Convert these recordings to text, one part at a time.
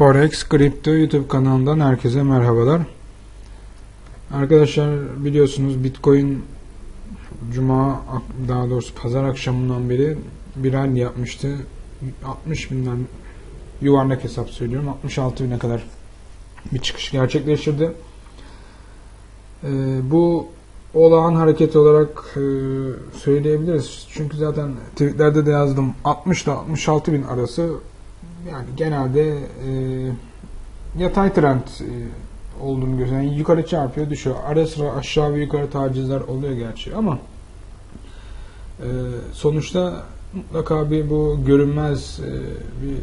Forex Crypto YouTube kanalından herkese merhabalar. Arkadaşlar biliyorsunuz Bitcoin Cuma daha doğrusu Pazar akşamından beri bir rally yapmıştı. 60 binden yuvarlak hesap söylüyorum 66 bine kadar bir çıkış gerçekleştirdi. Ee, bu olağan hareket olarak e, söyleyebiliriz. Çünkü zaten tweetlerde de yazdım 60 ile 66 bin arası yani genelde e, yatay trend e, olduğunu gösteriyor. Yani yukarı çarpıyor, düşüyor. Ara sıra aşağı ve yukarı tacizler oluyor gerçi ama e, sonuçta mutlaka bir bu görünmez e, bir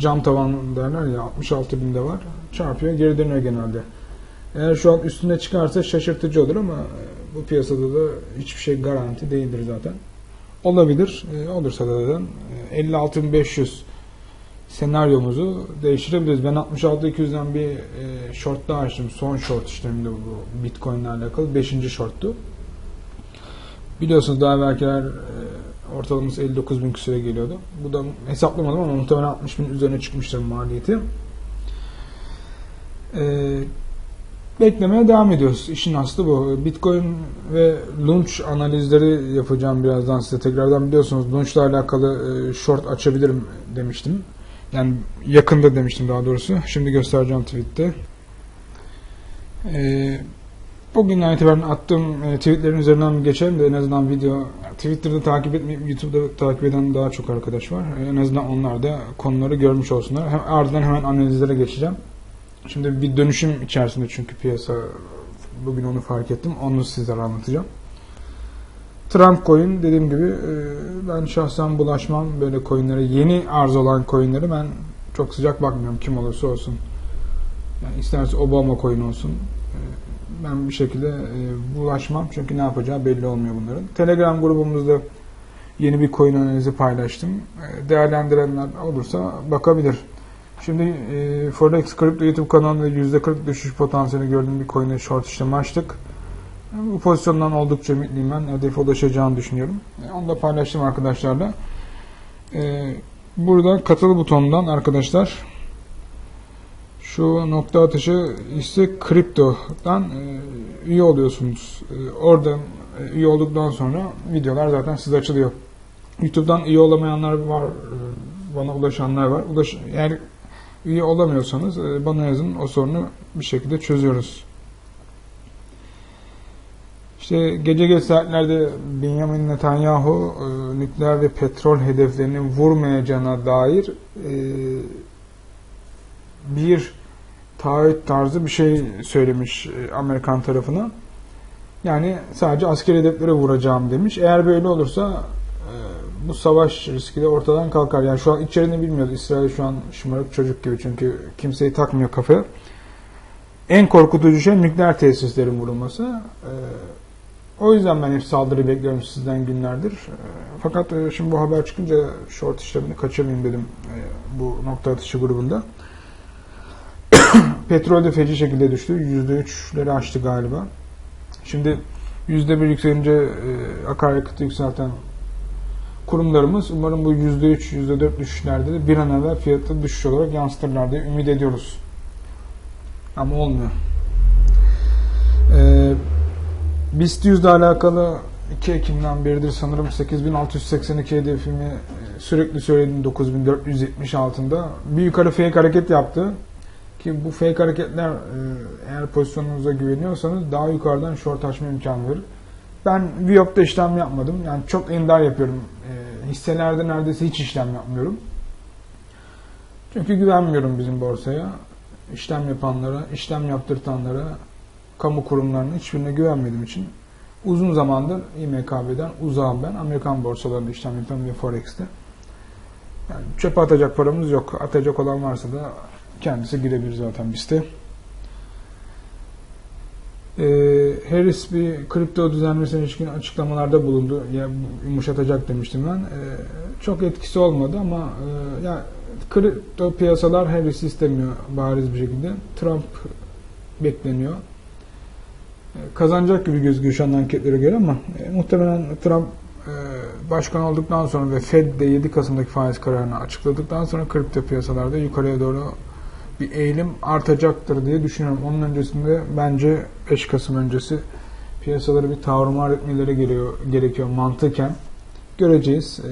cam tavan derler ya 66 binde var. Çarpıyor, geri dönüyor genelde. Eğer şu an üstüne çıkarsa şaşırtıcı olur ama e, bu piyasada da hiçbir şey garanti değildir zaten. Olabilir. E, olursa da zaten e, 56.500 senaryomuzu değiştirebiliriz. Ben 66.200'den bir e, short daha açtım. Son short işleminde bu Bitcoin ile alakalı. 5. shorttu. Biliyorsunuz daha evvelkiler e, ortalaması 59 bin küsüre geliyordu. Bu da hesaplamadım ama muhtemelen 60 bin üzerine çıkmıştır maliyeti. E, beklemeye devam ediyoruz. İşin aslı bu. Bitcoin ve launch analizleri yapacağım birazdan size. Tekrardan biliyorsunuz launch ile alakalı e, short açabilirim demiştim. Yani yakında demiştim daha doğrusu. Şimdi göstereceğim tweette. E, bugünden itibaren attığım e, tweetlerin üzerinden geçelim de en azından video Twitter'da takip etmeyip YouTube'da takip eden daha çok arkadaş var. En azından onlar da konuları görmüş olsunlar. Hem, ardından hemen analizlere geçeceğim. Şimdi bir dönüşüm içerisinde çünkü piyasa bugün onu fark ettim. Onu sizlere anlatacağım. Trump coin dediğim gibi ben şahsen bulaşmam böyle coinlere. Yeni arz olan coinlere ben çok sıcak bakmıyorum kim olursa olsun. Yani isterse Obama coin olsun. Ben bir şekilde bulaşmam çünkü ne yapacağı belli olmuyor bunların. Telegram grubumuzda yeni bir coin analizi paylaştım. Değerlendirenler olursa bakabilir. Şimdi e, Forex Crypto YouTube kanalında %40 düşüş potansiyeli gördüğüm bir coin'e short işlemi açtık. Bu pozisyondan oldukça ümitliyim ben. Hedefe ulaşacağını düşünüyorum. E, onu da paylaştım arkadaşlarla. E, burada katıl butonundan arkadaşlar şu nokta atışı ise kriptodan e, üye oluyorsunuz. Oradan e, üye olduktan sonra videolar zaten size açılıyor. YouTube'dan üye olamayanlar var. Bana ulaşanlar var. Ulaş, eğer üye olamıyorsanız bana yazın. O sorunu bir şekilde çözüyoruz. İşte gece geç saatlerde Benjamin Netanyahu e, nükleer ve petrol hedeflerini vurmayacağına dair e, bir taahhüt tarzı bir şey söylemiş Amerikan tarafına. Yani sadece askeri hedeflere vuracağım demiş. Eğer böyle olursa bu savaş riski de ortadan kalkar. Yani şu an içeriğini bilmiyoruz. İsrail şu an şımarık çocuk gibi çünkü kimseyi takmıyor kafaya. En korkutucu şey nükleer tesislerin vurulması. Ee, o yüzden ben hep saldırı bekliyorum sizden günlerdir. Ee, fakat e, şimdi bu haber çıkınca short işlemini kaçırmayayım dedim e, bu nokta atışı grubunda. Petrol de feci şekilde düştü. %3'leri aştı galiba. Şimdi %1 yükselince e, akaryakıtı yükselten kurumlarımız umarım bu %3, %4 düşüşlerde de bir an evvel fiyatta düşüş olarak yansıtırlar diye ümit ediyoruz. Ama olmuyor. Ee, BIST 100 ile alakalı 2 Ekim'den beridir sanırım 8682 hedefimi sürekli söyledim 9470 altında. Bir yukarı fake hareket yaptı. Ki bu fake hareketler eğer pozisyonunuza güveniyorsanız daha yukarıdan short açma imkanı verir. Ben Viop'ta işlem yapmadım. Yani çok ender yapıyorum. E, hisselerde neredeyse hiç işlem yapmıyorum. Çünkü güvenmiyorum bizim borsaya. İşlem yapanlara, işlem yaptırtanlara, kamu kurumlarına hiçbirine güvenmediğim için uzun zamandır İMKB'den uzağım ben. Amerikan borsalarında işlem yapıyorum ve Forex'te. Yani çöpe atacak paramız yok. Atacak olan varsa da kendisi girebilir zaten bizde. E, Harris bir kripto düzenlemesine ilişkin açıklamalarda bulundu. Ya yumuşatacak demiştim ben. E, çok etkisi olmadı ama e, ya kripto piyasalar Harris istemiyor bariz bir şekilde. Trump bekleniyor. E, kazanacak gibi gözüküyor şu an anketlere göre ama e, muhtemelen Trump e, başkan olduktan sonra ve Fed de 7 Kasım'daki faiz kararını açıkladıktan sonra kripto piyasalarda yukarıya doğru bir eğilim artacaktır diye düşünüyorum. Onun öncesinde bence 5 Kasım öncesi piyasaları bir tavrımar etmeleri geliyor, gerekiyor mantıken. Göreceğiz. Ee,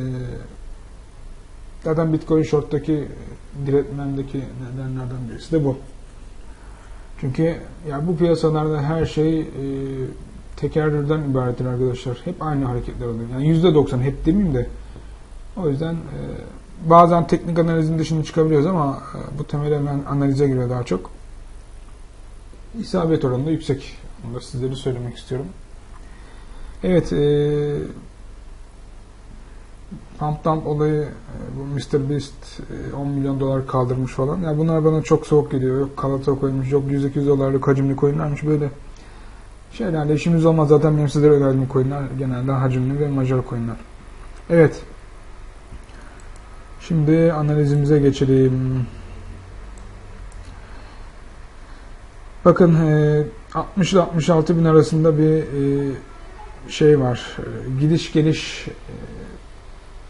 zaten Bitcoin Short'taki diretmendeki nedenlerden birisi de bu. Çünkü ya bu piyasalarda her şey e, tekerrürden ibarettir arkadaşlar. Hep aynı hareketler oluyor. Yani %90 hep demeyeyim de. O yüzden e, bazen teknik analizin dışına çıkabiliyoruz ama e, bu temel analize giriyor daha çok. İsabet oranı da yüksek. Onu da sizlere söylemek istiyorum. Evet, e, Pump Dump olayı bu Mr. Beast 10 milyon dolar kaldırmış falan. Ya yani bunlar bana çok soğuk geliyor. Yok kalata koymuş, yok 100-200 dolarlık hacimli coinlermiş böyle şeylerle işimiz olmaz. Zaten benim sizlere önerdiğim coinler genelde hacimli ve major coinler. Evet. Şimdi analizimize geçelim. Bakın 60 ile 66 bin arasında bir şey var. Gidiş geliş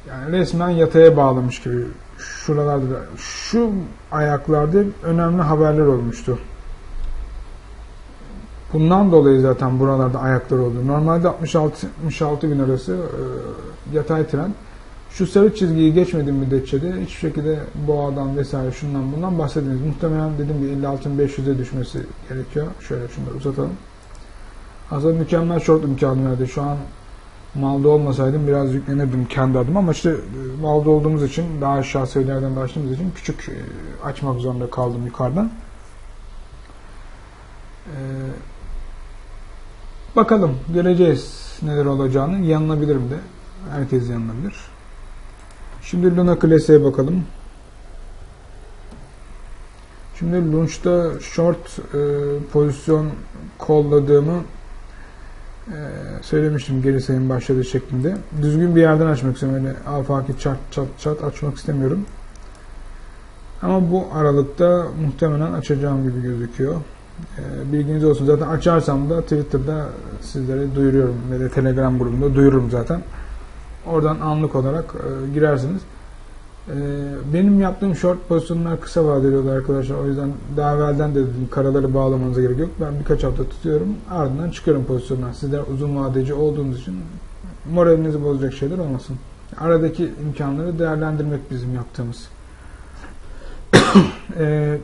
yani resmen yataya bağlamış gibi. Şuralarda şu ayaklarda önemli haberler olmuştu. Bundan dolayı zaten buralarda ayaklar oldu. Normalde 66 66 bin arası e, yatay trend. Şu sarı çizgiyi geçmediğim müddetçe de hiçbir şekilde boğadan vesaire şundan bundan bahsediniz. Muhtemelen dediğim gibi 56.500'e düşmesi gerekiyor. Şöyle şunları uzatalım. Aslında mükemmel short imkanı verdi. Şu an malda olmasaydım biraz yüklenirdim kendi adıma ama işte e, malda olduğumuz için daha aşağı seviyelerden başladığımız için küçük e, açmak zorunda kaldım yukarıdan. Ee, bakalım göreceğiz neler olacağını. Yanılabilirim de. Herkes yanılabilir. Şimdi Luna Classic'e bakalım. Şimdi Launch'ta short e, pozisyon kolladığımı e, söylemiştim geri sayım başladı şeklinde. Düzgün bir yerden açmak istiyorum. Öyle afaki çat çat çat açmak istemiyorum. Ama bu aralıkta muhtemelen açacağım gibi gözüküyor. E, bilginiz olsun. Zaten açarsam da Twitter'da sizlere duyuruyorum. Ve de Telegram grubunda duyururum zaten. Oradan anlık olarak e, girersiniz. E, benim yaptığım short pozisyonlar kısa vadeli oluyor arkadaşlar. O yüzden daha evvelden de dedim karaları bağlamanıza gerek yok. Ben birkaç hafta tutuyorum. Ardından çıkıyorum pozisyonlar. Sizler uzun vadeci olduğunuz için moralinizi bozacak şeyler olmasın. Aradaki imkanları değerlendirmek bizim yaptığımız. e,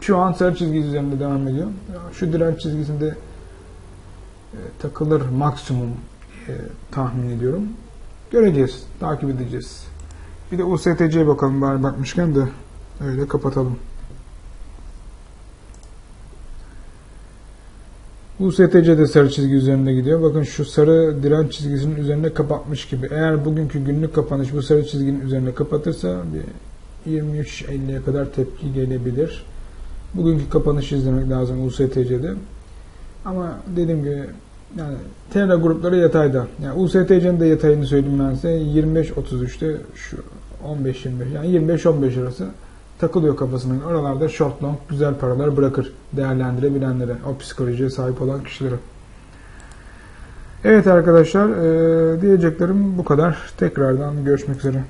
şu an sarı çizgi üzerinde devam ediyor. Şu direnç çizgisinde e, takılır maksimum e, tahmin ediyorum. Göreceğiz. Takip edeceğiz. Bir de USTC'ye bakalım bari bakmışken de öyle kapatalım. USTC de sarı çizgi üzerinde gidiyor. Bakın şu sarı direnç çizgisinin üzerinde kapatmış gibi. Eğer bugünkü günlük kapanış bu sarı çizginin üzerinde kapatırsa bir 23.50'ye kadar tepki gelebilir. Bugünkü kapanışı izlemek lazım USTC'de. Ama dediğim gibi yani Terra grupları yatayda. Yani USTC'nin de yatayını söyleyeyim ben size. 25-33'te şu 15-25 yani 25-15 arası takılıyor kafasının. Oralarda short long güzel paralar bırakır değerlendirebilenlere. O psikolojiye sahip olan kişilere. Evet arkadaşlar diyeceklerim bu kadar. Tekrardan görüşmek üzere.